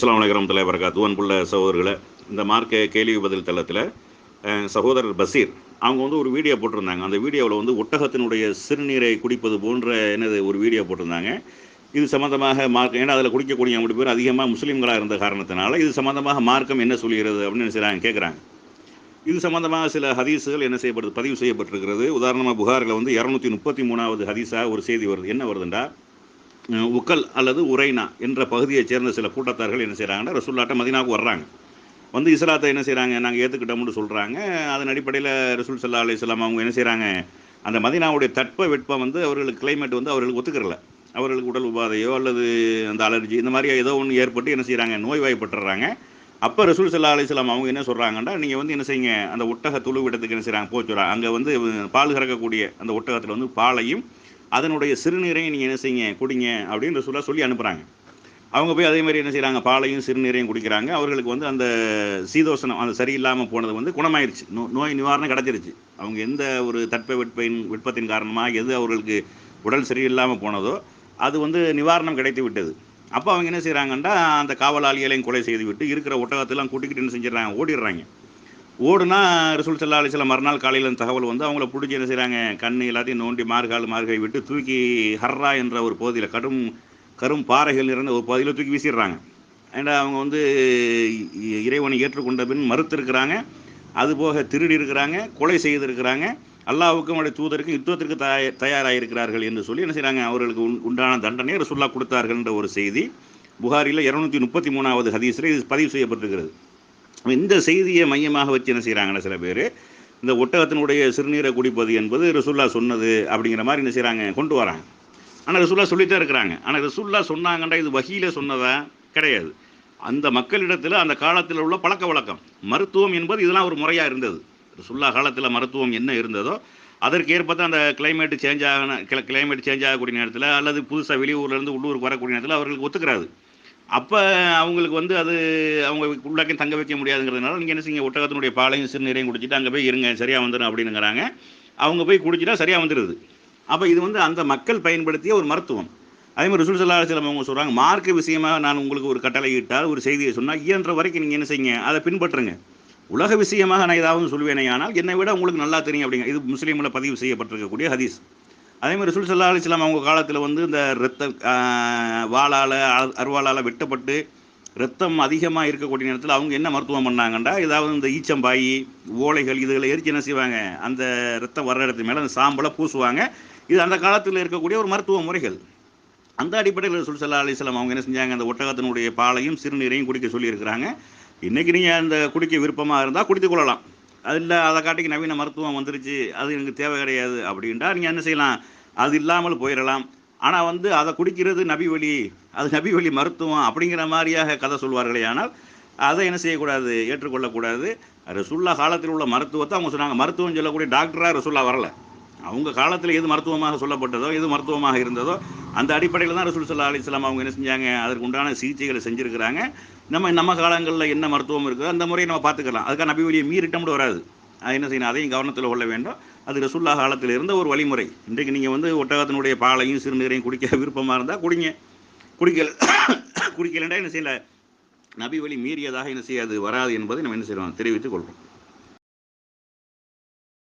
அஸ்லாம் வலைக்கம் தலை வரகாத்து அன்புள்ள சகோதரர்களை இந்த மார்க்க கேள்வி பதில் தளத்தில் சகோதரர் பசீர் அவங்க வந்து ஒரு வீடியோ போட்டிருந்தாங்க. அந்த வீடியோவில் வந்து ஒட்டகத்தினுடைய சிறுநீரை குடிப்பது போன்ற என்னது ஒரு வீடியோ போட்டிருந்தாங்க. இது சம்மந்தமாக மார்க்கம் ஏன்னா அதில் குடிக்கக்கூடிய அப்படி பேர் அதிகமாக முஸ்லீம்களாக இருந்த காரணத்தினால இது சம்மந்தமாக மார்க்கம் என்ன சொல்கிறது அப்படின்னு செய்கிறாங்க கேட்குறாங்க இது சம்பந்தமாக சில ஹதீஸுகள் என்ன செய்யப்படுது பதிவு செய்யப்பட்டிருக்கிறது. உதாரணமாக புகாரில் வந்து இரநூத்தி முப்பத்தி மூணாவது ஹதீஸாக ஒரு செய்தி வருது. என்ன வருதுண்டா? உக்கல் அல்லது உரைனா என்ற பகுதியைச் சேர்ந்த சில கூட்டத்தார்கள் என்ன செய்கிறாங்கன்னா ரசுல்லாட்ட மதினாவுக்கு வர்றாங்க. வந்து இஸ்லாத்தை என்ன செய்கிறாங்க நாங்கள் ஏற்றுக்கிட்டோம்னு சொல்கிறாங்க அதன் அடிப்படையில் ரசூல் சல்லா அலிஸ்லாம் அவங்க என்ன செய்கிறாங்க அந்த மதினாவுடைய தட்ப வெட்பம் வந்து அவர்களுக்கு கிளைமேட் வந்து அவர்களுக்கு ஒத்துக்கிறல. அவர்களுக்கு உடல் உபாதையோ அல்லது அந்த அலர்ஜி இந்த மாதிரி ஏதோ ஒன்று ஏற்பட்டு என்ன செய்கிறாங்க நோய்வாய்ப்பட்டுறாங்க. அப்போ ரசூல் சல்லா அலிஸ்லாம் அவங்க என்ன சொல்கிறாங்கன்னா நீங்கள் வந்து என்ன செய்யுங்க அந்த ஒட்டக துளு விடத்துக்கு என்ன செய்கிறாங்க போச்சுறாங்க அங்கே வந்து பால் கறக்கக்கூடிய அந்த ஒட்டகத்தில் வந்து பாலையும் அதனுடைய சிறுநீரையும் நீங்கள் என்ன செய்யுங்க குடிங்க அப்படின்னு ரசூலா சொல்லி அனுப்புகிறாங்க அவங்க போய் அதே மாதிரி என்ன செய்கிறாங்க பாலையும் சிறுநீரையும் குடிக்கிறாங்க. அவர்களுக்கு வந்து அந்த சீதோஷணம் அந்த சரியில்லாமல் போனது வந்து குணமாயிருச்சு. நோ நோய் நிவாரணம் கிடச்சிருச்சு. அவங்க எந்த ஒரு தட்ப வெட்பின் வெட்பத்தின் காரணமாக எது அவர்களுக்கு உடல் சரியில்லாமல் போனதோ அது வந்து நிவாரணம் கிடைத்து விட்டது. அப்போ அவங்க என்ன செய்கிறாங்கன்னா அந்த காவலாளிகளையும் கொலை செய்து விட்டு இருக்கிற ஒட்டகத்தெல்லாம் கூட்டிக்கிட்டு என்ன செஞ்சிடறாங்க ஓடிடுறாங்க. ஓடுனா ரிசூல் சல்லா அலிஸ்லாம் மறுநாள் காலையில் அந்த தகவல் வந்து அவங்கள பிடிச்சி என்ன செய்கிறாங்க கண்ணு எல்லாத்தையும் நோண்டி மார்கால் மார்கை விட்டு தூக்கி ஹர்ரா என்ற ஒரு பகுதியில் கடும் கரும் பாறைகள் நிறைந்த ஒரு பகுதியில் தூக்கி வீசிடுறாங்க. ஏன்னா அவங்க வந்து இ- இறைவனை ஏற்றுக்கொண்ட பின் மறுத்திருக்கிறாங்க. அதுபோக திருடி இருக்கிறாங்க கொலை செய்திருக்கிறாங்க. அல்லாவுக்கும் அவருடைய தூதருக்கும் யுத்தத்திற்கு தய தயாராகிருக்கிறார்கள் என்று சொல்லி என்ன செய்கிறாங்க அவர்களுக்கு உண்டான தண்டனையை ரசுல்லா கொடுத்தார்கள் என்ற ஒரு செய்தி. புகாரில் இரநூத்தி முப்பத்தி மூணாவது ஹதீஸில் இது பதிவு செய்யப்பட்டிருக்கிறது. இந்த செய்தியை மையமாக வச்சு என்ன செய்கிறாங்கன்னா சில பேர் இந்த ஒட்டகத்தினுடைய சிறுநீரை குடிப்பது என்பது ரசுல்லா சொன்னது அப்படிங்கிற மாதிரி என்ன செய்கிறாங்க கொண்டு வராங்க. ஆனால் ரசுல்லா சொல்லிட்டே இருக்கிறாங்க. ஆனால் ரசுல்லா சொன்னாங்கன்றா இது வகையில் சொன்னதா கிடையாது. அந்த மக்களிடத்தில் அந்த காலத்தில் உள்ள பழக்க வழக்கம் மருத்துவம் என்பது இதெல்லாம் ஒரு முறையாக இருந்தது. ரசுல்லா காலத்தில் மருத்துவம் என்ன இருந்ததோ அதற்கேற்ப தான் அந்த கிளைமேட் சேஞ்ச் ஆகின கிளைமேட் சேஞ்ச் ஆகக்கூடிய நேரத்தில் அல்லது புதுசாக வெளியூர்லேருந்து உள்ளூருக்கு வரக்கூடிய நேரத்தில் அவர்களுக்கு ஒத்துக்கிறாது. அப்போ அவங்களுக்கு வந்து அது அவங்க உள்ளாக்கி தங்க வைக்க முடியாதுங்கிறதுனால நீங்கள் என்ன செய்யுங்க ஒட்டகத்தினுடைய பாலையும் சிறுநீரையும் குடிச்சிட்டு அங்கே போய் இருங்க சரியாக வந்துடும் அப்படின்னுங்கிறாங்க. அவங்க போய் குடிச்சிட்டா சரியாக வந்துடுது அப்போ இது வந்து அந்த மக்கள் பயன்படுத்திய ஒரு மருத்துவம். அதே மாதிரி ரசூல் சல்லா அவங்க சொல்கிறாங்க மார்க்க விஷயமாக நான் உங்களுக்கு ஒரு கட்டளை இட்டால் ஒரு செய்தியை சொன்னால் இயன்ற வரைக்கும் நீங்கள் என்ன செய்யுங்க அதை பின்பற்றுங்க. உலக விஷயமாக நான் ஏதாவது சொல்வேனே ஆனால் என்னை விட உங்களுக்கு நல்லா தெரியும் அப்படிங்க இது முஸ்லீமில் பதிவு செய்யப்பட்டிருக்கக்கூடிய ஹதீஸ். அதே மாதிரி ரசூல் சல்லா அலிஸ்லாம் அவங்க காலத்தில் வந்து இந்த ரத்த வாளால் அருவாளால் வெட்டப்பட்டு ரத்தம் அதிகமாக இருக்கக்கூடிய நேரத்தில் அவங்க என்ன மருத்துவம் பண்ணாங்கண்டா? ஏதாவது இந்த ஈச்சம்பாயி ஓலைகள் இதுகளை எரிச்சு என்ன செய்வாங்க? அந்த ரத்தம் வர்ற இடத்து மேலே அந்த சாம்பலை பூசுவாங்க. இது அந்த காலத்தில் இருக்கக்கூடிய ஒரு மருத்துவ முறைகள். அந்த அடிப்படையில் ரசூல் சல்லா அலிஸ்லாம் அவங்க என்ன செஞ்சாங்க? அந்த ஒட்டகத்தினுடைய பாலையும் சிறுநீரையும் குடிக்க சொல்லியிருக்கிறாங்க. இன்றைக்கி நீங்கள் அந்த குடிக்க விருப்பமாக இருந்தால் குடித்துக் கொள்ளலாம். அது இல்லை அதை காட்டிக்கு நவீன மருத்துவம் வந்துருச்சு அது எனக்கு தேவை கிடையாது அப்படின்ட்டா நீங்கள் என்ன செய்யலாம்? அது இல்லாமல் போயிடலாம். ஆனால் வந்து அதை குடிக்கிறது நபி வழி அது நபி வழி மருத்துவம் அப்படிங்கிற மாதிரியாக கதை சொல்வார்களே ஆனால் அதை என்ன செய்யக்கூடாது? ஏற்றுக்கொள்ளக்கூடாது. ரசுல்லா காலத்தில் உள்ள மருத்துவத்தை அவங்க சொன்னாங்க. மருத்துவம் சொல்லக்கூடிய டாக்டராக ரசுல்லா வரலை. அவங்க காலத்தில் எது மருத்துவமாக சொல்லப்பட்டதோ எது மருத்துவமாக இருந்ததோ அந்த அடிப்படையில் தான் ரசூல் சல்லா அலிஸ்லாம் அவங்க என்ன செஞ்சாங்க? அதற்கு உண்டான சிகிச்சைகளை செஞ்சுருக்கிறாங்க. நம்ம நம்ம காலங்களில் என்ன மருத்துவம் இருக்குதோ அந்த முறையை நம்ம பார்த்துக்கலாம். அதுக்காக நபி வழியை கூட வராது. அது என்ன செய்யணும்? அதையும் கவனத்தில் கொள்ள வேண்டும். அது ரசுல்லா காலத்தில் இருந்த ஒரு வழிமுறை. இன்றைக்கு நீங்கள் வந்து ஒட்டகத்தினுடைய பாலையும் சிறுநீரையும் குடிக்க விருப்பமாக இருந்தால் குடிங்க. குடிக்கல குடிக்கலண்டா என்ன செய்யல? நபி வழி மீறியதாக என்ன செய்யாது? வராது என்பதை நம்ம என்ன செய்வோம் தெரிவித்துக் கொள்கிறோம்